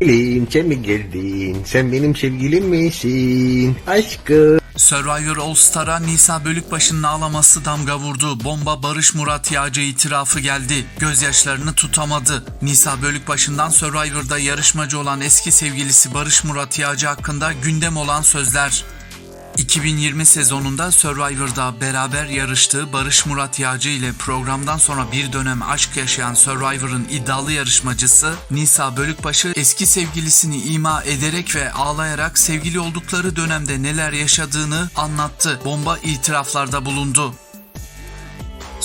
Sen mi geldin? Sen benim sevgilim misin? Aşkım. Survivor All Star'a Nisa Bölükbaşı'nın ağlaması damga vurdu. Bomba Barış Murat Yağcı itirafı geldi. Gözyaşlarını tutamadı. Nisa Bölükbaşı'ndan Survivor'da yarışmacı olan eski sevgilisi Barış Murat Yağcı hakkında gündem olan sözler. 2020 sezonunda Survivor'da beraber yarıştığı Barış Murat Yağcı ile programdan sonra bir dönem aşk yaşayan Survivor'ın iddialı yarışmacısı Nisa Bölükbaşı eski sevgilisini ima ederek ve ağlayarak sevgili oldukları dönemde neler yaşadığını anlattı. Bomba itiraflarda bulundu.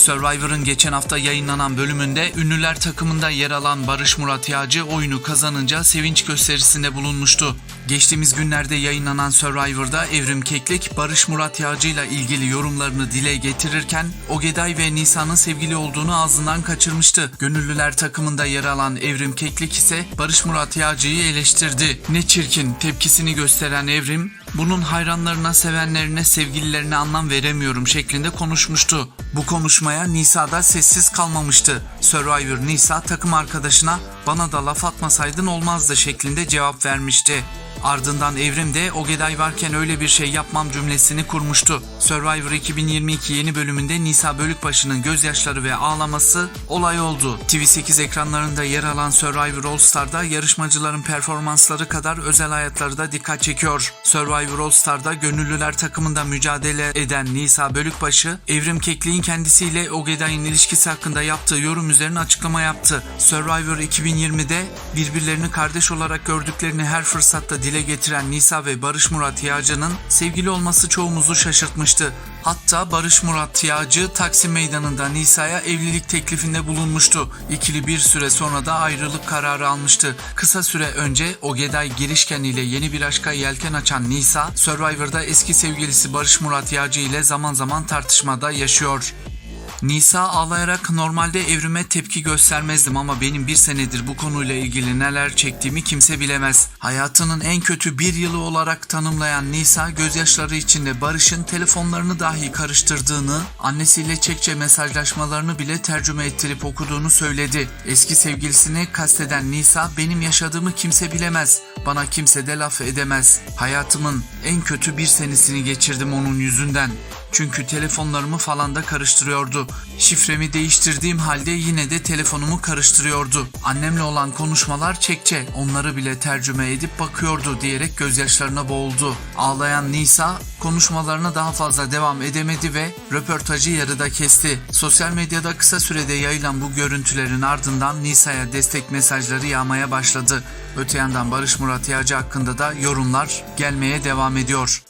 Survivor'ın geçen hafta yayınlanan bölümünde ünlüler takımında yer alan Barış Murat Yağcı oyunu kazanınca sevinç gösterisinde bulunmuştu. Geçtiğimiz günlerde yayınlanan Survivor'da Evrim Keklik Barış Murat Yağcı ile ilgili yorumlarını dile getirirken Ogeday ve Nisa'nın sevgili olduğunu ağzından kaçırmıştı. Gönüllüler takımında yer alan Evrim Keklik ise Barış Murat Yağcı'yı eleştirdi. Ne çirkin tepkisini gösteren Evrim bunun hayranlarına, sevenlerine, sevgililerine anlam veremiyorum şeklinde konuşmuştu. Bu konuşmaya Nisa da sessiz kalmamıştı. Survivor Nisa takım arkadaşına bana da laf atmasaydın olmazdı şeklinde cevap vermişti. Ardından Evrim de Ogeday varken öyle bir şey yapmam cümlesini kurmuştu. Survivor 2022 yeni bölümünde Nisa Bölükbaşı'nın gözyaşları ve ağlaması olay oldu. TV8 ekranlarında yer alan Survivor All Star'da yarışmacıların performansları kadar özel hayatları da dikkat çekiyor. Survivor All Star'da gönüllüler takımında mücadele eden Nisa Bölükbaşı, Evrim Kekliğin kendisiyle Ogeday'ın ilişkisi hakkında yaptığı yorum üzerine açıklama yaptı. Survivor 2020'de birbirlerini kardeş olarak gördüklerini her fırsatta dile getiren Nisa ve Barış Murat Yağcı'nın sevgili olması çoğumuzu şaşırtmıştı. Hatta Barış Murat Yağcı Taksim Meydanı'nda Nisa'ya evlilik teklifinde bulunmuştu. İkili bir süre sonra da ayrılık kararı almıştı. Kısa süre önce Ogeday Girişken ile yeni bir aşka yelken açan Nisa, Survivor'da eski sevgilisi Barış Murat Yağcı ile zaman zaman tartışmada yaşıyor. Nisa ağlayarak normalde evrime tepki göstermezdim ama benim bir senedir bu konuyla ilgili neler çektiğimi kimse bilemez. Hayatının en kötü bir yılı olarak tanımlayan Nisa gözyaşları içinde Barış'ın telefonlarını dahi karıştırdığını, annesiyle çekçe mesajlaşmalarını bile tercüme ettirip okuduğunu söyledi. Eski sevgilisini kasteden Nisa benim yaşadığımı kimse bilemez. Bana kimse de laf edemez. Hayatımın en kötü bir senesini geçirdim onun yüzünden. Çünkü telefonlarımı falan da karıştırıyordu. Şifremi değiştirdiğim halde yine de telefonumu karıştırıyordu. Annemle olan konuşmalar çekçe, onları bile tercüme edip bakıyordu diyerek gözyaşlarına boğuldu. Ağlayan Nisa konuşmalarına daha fazla devam edemedi ve röportajı yarıda kesti. Sosyal medyada kısa sürede yayılan bu görüntülerin ardından Nisa'ya destek mesajları yağmaya başladı. Öte yandan Barış Murat Yağcı hakkında da yorumlar gelmeye devam ediyor.